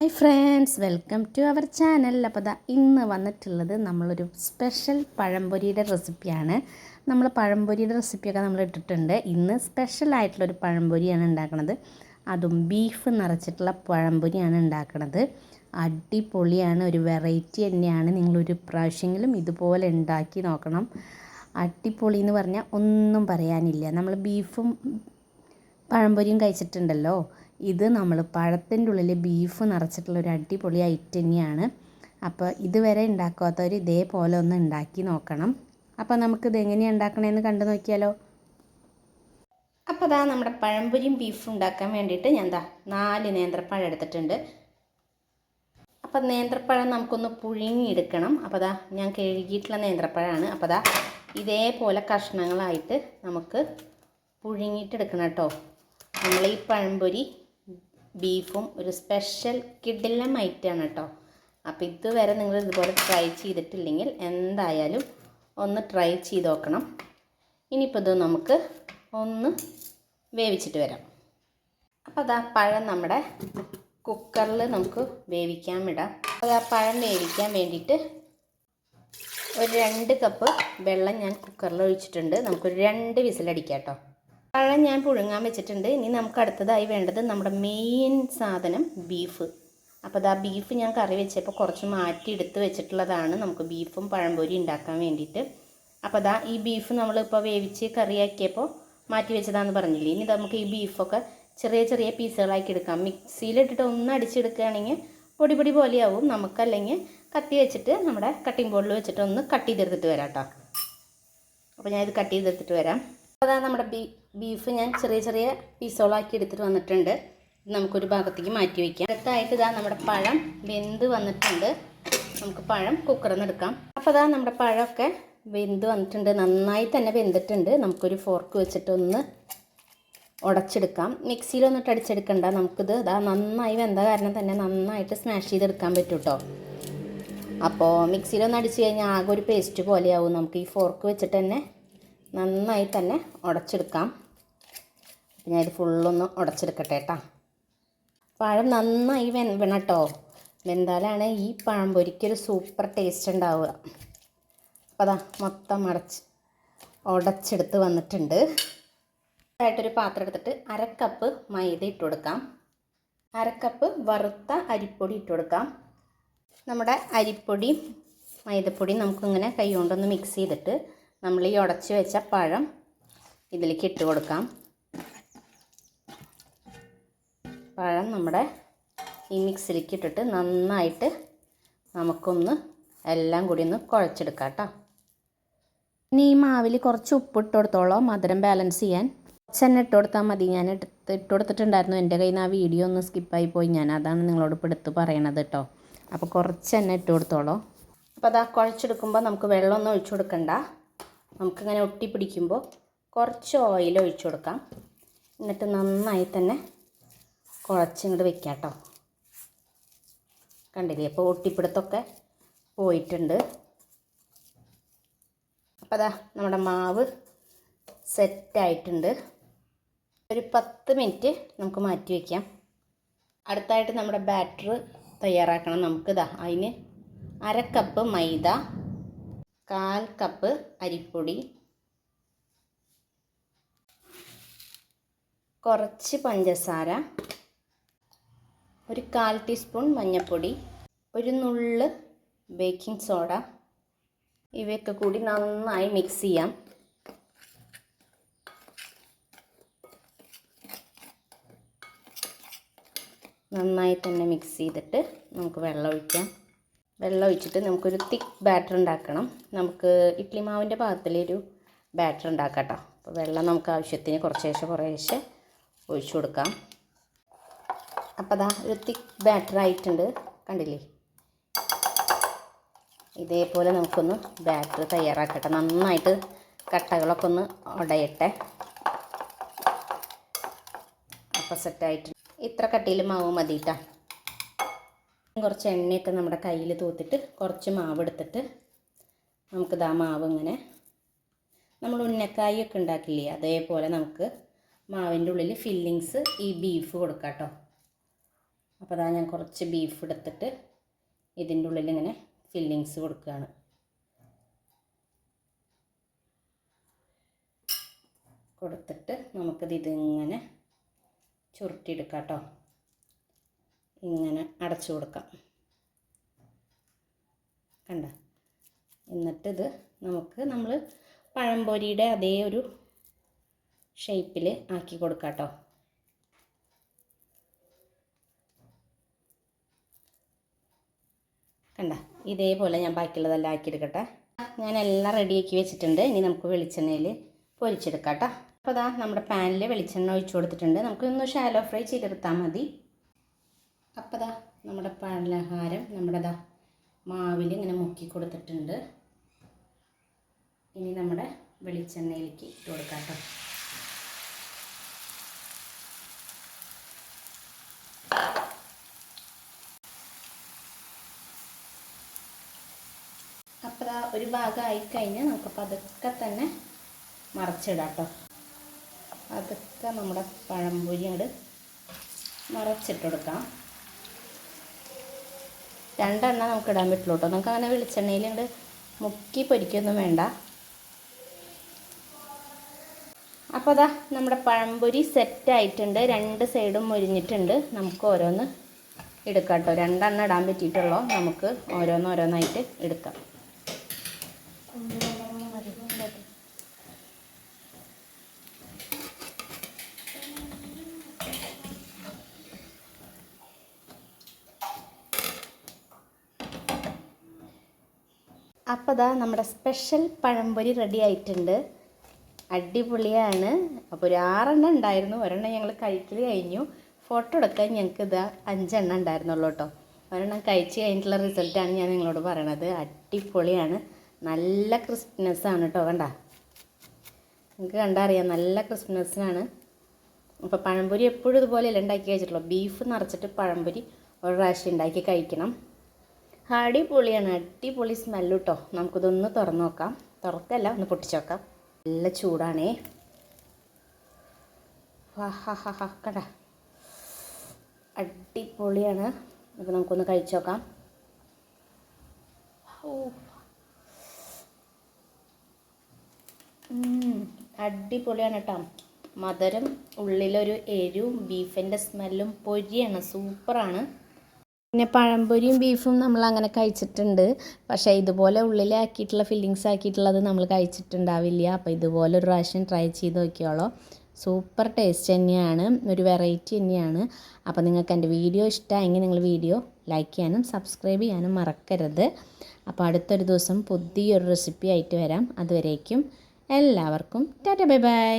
Hi friends welcome to our channel. അപ്പോൾ ദാ ഇന്ന് വന്നിട്ടുള്ളത് നമ്മളൊരു സ്പെഷ്യൽ പഴംപൊരിയുടെ റെസിപ്പിയാണ്. നമ്മൾ പഴംപൊരിയുടെ റെസിപ്പിയൊക്കെ നമ്മൾ ഇട്ടിട്ടുണ്ട്. ഇന്ന് സ്പെഷ്യൽ ആയിട്ടുള്ളൊരു പഴംപൊരിയാണ് ഉണ്ടാക്കുന്നത് അതും ബീഫ് നിറച്ചിട്ടുള്ള പഴംപൊരിയാണ് ഉണ്ടാക്കുന്നത് അടിപൊളിയാണ് ഒരു വെറൈറ്റി തന്നെയാണ്. നിങ്ങളൊരു പ്രാവശ്യമെങ്കിലും ഇതുപോലെ ഉണ്ടാക്കി നോക്കണം. അടിപൊളി എന്ന് പറഞ്ഞാൽ ഒന്നും പറയാനില്ല. നമ്മൾ ബീഫും പഴംപൊരിയും കഴിച്ചിട്ടുണ്ടല്ലോ. ഇത് നമ്മൾ പഴത്തിന്റെ ഉള്ളിൽ ബീഫ് നിറച്ചിട്ടുള്ള ഒരു അടിപൊളി ഐറ്റം തന്നെയാണ്. അപ്പോൾ ഇതുവരെ ഉണ്ടാക്കാത്തവർ ഇതേപോലെ ഒന്ന് ഉണ്ടാക്കി നോക്കണം. അപ്പോൾ നമുക്കിത് എങ്ങനെയാണ് ഉണ്ടാക്കണമെന്ന് കണ്ടു നോക്കിയാലോ? അപ്പോൾ അതാ നമ്മുടെ പഴംപൊരിയും ബീഫും ഉണ്ടാക്കാൻ വേണ്ടിയിട്ട് ഞാൻ എന്താ നാല് നേന്ത്രപ്പഴം എടുത്തിട്ടുണ്ട്. അപ്പോൾ നേന്ത്രപ്പഴം നമുക്കൊന്ന് പുഴുങ്ങിയെടുക്കണം. അപ്പോൾ അതാ ഞാൻ കഴുകിയിട്ടുള്ള നേന്ത്രപ്പഴമാണ്. അപ്പോൾ അതാ ഇതേപോലെ കഷ്ണങ്ങളായിട്ട് നമുക്ക് പുഴുങ്ങിയിട്ടെടുക്കണം കേട്ടോ. നമ്മൾ ഈ പഴംപൊരി ബീഫും ഒരു സ്പെഷ്യൽ കിഡിലം ഐറ്റമാണ് കേട്ടോ. അപ്പോൾ ഇതുവരെ നിങ്ങൾ ഇതുപോലെ ട്രൈ ചെയ്തിട്ടില്ലെങ്കിൽ എന്തായാലും ഒന്ന് ട്രൈ ചെയ്ത് നോക്കണം. ഇനിയിപ്പോൾ ഇത് നമുക്ക് ഒന്ന് വേവിച്ചിട്ട് വരാം. അപ്പോൾ അതാ പഴം നമ്മുടെ കുക്കറിൽ നമുക്ക് വേവിക്കാൻ വിടാം. അപ്പോൾ ആ പഴം വേവിക്കാൻ വേണ്ടിയിട്ട് ഒരു രണ്ട് കപ്പ് വെള്ളം ഞാൻ കുക്കറിൽ ഒഴിച്ചിട്ടുണ്ട്. നമുക്കൊരു രണ്ട് വിസിലടിക്കാം കേട്ടോ. പഴം ഞാൻ പുഴുങ്ങാൻ വെച്ചിട്ടുണ്ട്. ഇനി നമുക്ക് അടുത്തതായി വേണ്ടത് നമ്മുടെ മെയിൻ സാധനം ബീഫ് അപ്പോൾ അതാ ബീഫ് ഞാൻ കറി വെച്ചപ്പോൾ കുറച്ച് മാറ്റി എടുത്ത് വെച്ചിട്ടുള്ളതാണ് നമുക്ക് ബീഫും പഴംപൊരി ഉണ്ടാക്കാൻ വേണ്ടിയിട്ട്. അപ്പോൾ അതാ ഈ ബീഫ് നമ്മളിപ്പോൾ വേവിച്ച് കറിയാക്കിയപ്പോൾ മാറ്റി വെച്ചതാണെന്ന് പറഞ്ഞില്ലേ? ഇനി നമുക്ക് ഈ ബീഫൊക്കെ ചെറിയ ചെറിയ പീസുകളാക്കി എടുക്കാം. മിക്സിയിലിട്ടിട്ട് ഒന്ന് അടിച്ചെടുക്കുകയാണെങ്കിൽ പൊടി പൊടി പോലെയാവും. നമുക്കല്ലെങ്കിൽ കത്തി വെച്ചിട്ട് നമ്മുടെ കട്ടിംഗ് ബോർഡിൽ വെച്ചിട്ട് ഒന്ന് കട്ട് ചെയ്തെടുത്തിട്ട് വരാം കേട്ടോ. അപ്പോൾ ഞാനിത് കട്ട് ചെയ്തെടുത്തിട്ട് വരാം. അതാ നമ്മുടെ ബീ ബീഫ് ഞാൻ ചെറിയ ചെറിയ പീസുകളാക്കി എടുത്തിട്ട് വന്നിട്ടുണ്ട്. നമുക്കൊരു ഭാഗത്തേക്ക് മാറ്റി വയ്ക്കാം അടുത്തായിട്ട് ഇതാ നമ്മുടെ പഴം വെന്ത് വന്നിട്ടുണ്ട്. നമുക്ക് പഴം കുക്കറിൽ നിന്ന് എടുക്കാം. അപ്പോൾ അതാ നമ്മുടെ പഴമൊക്കെ വെന്ത് വന്നിട്ടുണ്ട്. നന്നായി തന്നെ വെന്തിട്ടുണ്ട്. നമുക്കൊരു ഫോർക്ക് വെച്ചിട്ടൊന്ന് ഉടച്ചെടുക്കാം. മിക്സിയിലൊന്നിട്ട് അടിച്ചെടുക്കണ്ട. നമുക്കിത് ഇതാ നന്നായി വെന്ത കാരണം തന്നെ നന്നായിട്ട് സ്മാഷ് ചെയ്തെടുക്കാൻ പറ്റും കേട്ടോ അപ്പോൾ മിക്സിയിലൊന്ന് അടിച്ച് കഴിഞ്ഞാൽ ആകെ ഒരു പേസ്റ്റ് പോലെയാവും. നമുക്ക് ഈ ഫോർക്ക് വെച്ചിട്ട് തന്നെ നന്നായി തന്നെ ഉടച്ചെടുക്കാം. ഞാൻ ഇത് ഫുള്ളൊന്ന് ഉടച്ചെടുക്കട്ടെ കേട്ടോ. പഴം നന്നായി വെന്ത് കേട്ടോ വെന്താലാണ് ഈ പഴം ഒരിക്കലും സൂപ്പർ ടേസ്റ്റ് ഉണ്ടാവുക. അപ്പോൾ അതാ മൊത്തം അടച്ച് ഉടച്ചെടുത്ത് വന്നിട്ടുണ്ട്. ആയിട്ടൊരു പാത്രം എടുത്തിട്ട് അരക്കപ്പ് മൈദ ഇട്ട് കൊടുക്കാം. അരക്കപ്പ് വറുത്ത അരിപ്പൊടി ഇട്ട് കൊടുക്കാം. നമ്മുടെ അരിപ്പൊടി മൈദപ്പൊടി നമുക്കിങ്ങനെ കൈ കൊണ്ടൊന്ന് മിക്സ് ചെയ്തിട്ട് നമ്മൾ ഈ ഉടച്ച് വെച്ച പഴം ഇതിലേക്ക് ഇട്ട് കൊടുക്കാം. പഴം നമ്മുടെ ഈ മിക്സിലേക്ക് ഇട്ടിട്ട് നന്നായിട്ട് നമുക്കൊന്ന് എല്ലാം കൂടി ഒന്ന് കുഴച്ചെടുക്കാം കേട്ടോ. ഇനി ഈ മാവിൽ കുറച്ച് ഉപ്പ് ഇട്ട് കൊടുത്തോളോ. മധുരം ബാലൻസ് ചെയ്യാൻ. കുറച്ചെണ്ണ ഇട്ട് കൊടുത്താൽ മതി. ഞാൻ എടുത്ത് ഇട്ട് കൊടുത്തിട്ടുണ്ടായിരുന്നു. എന്റെ കയ്യിൽ നിന്ന് ആ വീഡിയോ ഒന്ന് സ്കിപ്പായി പോയി. ഞാൻ അതാണ് നിങ്ങളോട് ഇപ്പോൾ എടുത്ത് പറയണത് കേട്ടോ. അപ്പോൾ കുറച്ച് എണ്ണ ഇട്ട് കൊടുത്തോളോ. അപ്പോൾ അതാ കുഴച്ചെടുക്കുമ്പോൾ നമുക്ക് വെള്ളമൊന്നും ഒഴിച്ചു കൊടുക്കണ്ട. നമുക്കിങ്ങനെ ഒട്ടിപ്പിടിക്കുമ്പോൾ കുറച്ച് ഓയിൽ ഒഴിച്ചു കൊടുക്കാം. എന്നിട്ട് നന്നായി തന്നെ കുഴച്ചിങ്ങോട്ട് വെക്കാം കേട്ടോ കണ്ടില്ലേ? അപ്പോൾ ഒട്ടിപ്പിടുത്തൊക്കെ പോയിട്ടുണ്ട്. അപ്പോൾ അതാ നമ്മുടെ മാവ് സെറ്റായിട്ടുണ്ട്. ഒരു പത്ത് മിനിറ്റ് നമുക്ക് മാറ്റി വയ്ക്കാം അടുത്തായിട്ട് നമ്മുടെ ബാറ്റർ തയ്യാറാക്കണം. നമുക്കിതാ അതിന് അര കപ്പ് മൈദ കാൽ കപ്പ് അരിപ്പൊടി. കുറച്ച് പഞ്ചസാര. ഒരു കാൽ ടീസ്പൂൺ മഞ്ഞൾപ്പൊടി ഒരു നുള്ള് ബേക്കിംഗ് സോഡ. ഇവയൊക്കെ കൂടി നന്നായി മിക്സ് ചെയ്യാം. നന്നായി തന്നെ മിക്സ് ചെയ്തിട്ട് നമുക്ക് വെള്ളം ഒഴിക്കാം. വെള്ളം ഒഴിച്ചിട്ട് നമുക്കൊരു തിക്ക് ബാറ്റർ ഉണ്ടാക്കണം. നമുക്ക് ഇഡ്ലി മാവിന്റെ പാകത്തിലൊരു ബാറ്റർ ഉണ്ടാക്കാം കേട്ടോ അപ്പോൾ വെള്ളം നമുക്ക് ആവശ്യത്തിന് കുറച്ചേശ്ശെ കുറേശ്ശെ ഒഴിച്ചു കൊടുക്കാം. അപ്പോൾ അതാ ഒരു തിക്ക് ബാറ്റർ ആയിട്ടുണ്ട്. കണ്ടില്ലേ? ഇതേപോലെ നമുക്കൊന്ന് ബാറ്റർ തയ്യാറാക്കട്ടെ. നന്നായിട്ട് കട്ടകളൊക്കെ ഒന്ന് ഉടയട്ടെ അപ്പോൾ സെറ്റായിട്ട് ഇത്ര കട്ടിയിൽ മാവ് മതി കേട്ടോ കുറച്ച് എണ്ണയൊക്കെ നമ്മുടെ കയ്യിൽ തൂത്തിട്ട് കുറച്ച് മാവ് എടുത്തിട്ട് നമുക്ക് ആ മാവ് ഇങ്ങനെ നമ്മൾ ഉന്നക്കായൊക്കെ ഉണ്ടാക്കില്ലേ അതേപോലെ നമുക്ക് മാവിന്റെ ഉള്ളിൽ ഫില്ലിങ്സ് ഈ ബീഫ് കൊടുക്കാം കേട്ടോ. അപ്പോൾ അതാ ഞാൻ കുറച്ച് ബീഫ് എടുത്തിട്ട് ഇതിന്റെ ഉള്ളിൽ ഇങ്ങനെ ഫില്ലിങ്സ് കൊടുക്കുകയാണ്. കൊടുത്തിട്ട് നമുക്കിത് ഇതിങ്ങനെ ചുരുട്ടിയെടുക്കാം കേട്ടോ. ഇങ്ങനെ അടച്ചു കൊടുക്കാം. കണ്ട? എന്നിട്ടിത് നമുക്ക് നമ്മൾ പഴംപൊരിയുടെ അതേ ഒരു ഷേപ്പിൽ ആക്കി കൊടുക്കാം കേട്ടോ. കണ്ട? ഇതേപോലെ ഞാൻ ബാക്കിയുള്ളതെല്ലാം ആക്കിയെടുക്കട്ടെ. ഞാൻ എല്ലാം റെഡിയാക്കി വെച്ചിട്ടുണ്ട്. ഇനി നമുക്ക് വെളിച്ചെണ്ണയിൽ പൊരിച്ചെടുക്കാം കേട്ടോ. അപ്പോൾ അതാ നമ്മുടെ പാനിൽ വെളിച്ചെണ്ണ ഒഴിച്ചു കൊടുത്തിട്ടുണ്ട്. നമുക്കൊന്ന് ഷാലോ ഫ്രൈ ചെയ്തെടുത്താൽ മതി. അപ്പോൾ ദാ നമ്മുടെ പലഹാരം നമ്മുടെ ദാ മാവിൽ ഇങ്ങനെ മുക്കി കൊടുത്തിട്ടുണ്ട്. ഇനി നമ്മുടെ വെളിച്ചെണ്ണയിലേക്ക് ഇട്ട് കൊടുക്കാം കേട്ടോ ആ ഒരു ഭാഗം ആയിക്കഴിഞ്ഞാൽ നമുക്ക് പതുക്കെ തന്നെ മറച്ചിടാം കേട്ടോ അതൊക്കെ നമ്മുടെ പഴംപൊരി അങ്ങോട്ട് മറച്ചിട്ട് കൊടുക്കാം. രണ്ടെണ്ണം നമുക്ക് ഇടാൻ പറ്റുള്ളൂ കേട്ടോ നമുക്ക് അങ്ങനെ വെളിച്ചെണ്ണയിൽ ഉണ്ട് മുക്കി പൊരിക്കൊന്നും വേണ്ട. അപ്പോൾ അതാ നമ്മുടെ പഴംപൊരി സെറ്റ് ആയിട്ടുണ്ട്. രണ്ട് സൈഡും മുരിഞ്ഞിട്ടുണ്ട്. നമുക്ക് ഓരോന്ന് എടുക്കാം കേട്ടോ. രണ്ടെണ്ണം ഇടാൻ പറ്റിയിട്ടുള്ളൂ. നമുക്ക് ഓരോന്നോരോന്നായിട്ട് എടുക്കാം. അപ്പോൾ ദാ നമ്മുടെ സ്പെഷ്യൽ പഴംപൊരി റെഡി ആയിട്ടുണ്ട്. അടിപൊളിയാണ്. അപ്പോൾ ഒരു ആറെണ്ണം ഉണ്ടായിരുന്നു. ഒരെണ്ണം ഞങ്ങൾ കഴിക്കൽ കഴിഞ്ഞു. ഫോട്ടോ എടുക്കാൻ ഞങ്ങൾക്ക് ഇതാ അഞ്ചെണ്ണം ഉണ്ടായിരുന്നുള്ളൂ കേട്ടോ ഒരെണ്ണം കഴിച്ച് കഴിഞ്ഞിട്ടുള്ള റിസൾട്ടാണ് ഞാൻ നിങ്ങളോട് പറയണത്. അടിപൊളിയാണ്. നല്ല ക്രിസ്പിനെസ് ആണ് കേട്ടോ കണ്ട? നിങ്ങൾക്ക് കണ്ടറിയാം നല്ല ക്രിസ്പിനെസ്സിനാണ് അപ്പോൾ പഴംപൊരി എപ്പോഴും ഇതുപോലെയല്ല ഉണ്ടാക്കി കഴിച്ചിട്ടുള്ളൂ ബീഫ് നിറച്ചിട്ട് പഴംപൊരി ഒരു പ്രാവശ്യം ഉണ്ടാക്കി കഴിക്കണം. അടിപൊളിയാണ് അടിപൊളി സ്മെല്ല് കേട്ടോ നമുക്കിതൊന്ന് തുറന്നു നോക്കാം. തുറക്കല്ല ഒന്ന് പൊട്ടിച്ചു നോക്കാം. നല്ല ചൂടാണേ. കട അടിപൊളിയാണ്. അപ്പോൾ നമുക്കൊന്ന് കഴിച്ചു നോക്കാം. അടിപൊളിയാണ് കേട്ടോ മധുരം ഉള്ളിലൊരു എരിവും ബീഫിന്റെ സ്മെല്ലും പൊരിയാണ് സൂപ്പറാണ്. പിന്നെ പഴംപൊരിയും ബീഫും നമ്മൾ അങ്ങനെ കഴിച്ചിട്ടുണ്ട്. പക്ഷേ ഇതുപോലെ ഉള്ളിലാക്കിയിട്ടുള്ള ഫില്ലിങ്സ് ആക്കിയിട്ടുള്ളത് നമ്മൾ കഴിച്ചിട്ടുണ്ടാവില്ല. അപ്പോൾ ഇതുപോലെ ഒരു പ്രാവശ്യം ട്രൈ ചെയ്ത് നോക്കിയോളോ. സൂപ്പർ ടേസ്റ്റ് തന്നെയാണ്. ഒരു വെറൈറ്റി തന്നെയാണ്. അപ്പോൾ നിങ്ങൾക്ക് എന്റെ വീഡിയോ ഇഷ്ടമായെങ്കിൽ നിങ്ങൾ വീഡിയോ ലൈക്ക് ചെയ്യാനും സബ്സ്ക്രൈബ് ചെയ്യാനും മറക്കരുത്. അപ്പോൾ അടുത്തൊരു ദിവസം പുതിയൊരു റെസിപ്പി ആയിട്ട് വരാം. അതുവരേക്കും എല്ലാവർക്കും ടാറ്റ ബൈ ബൈ.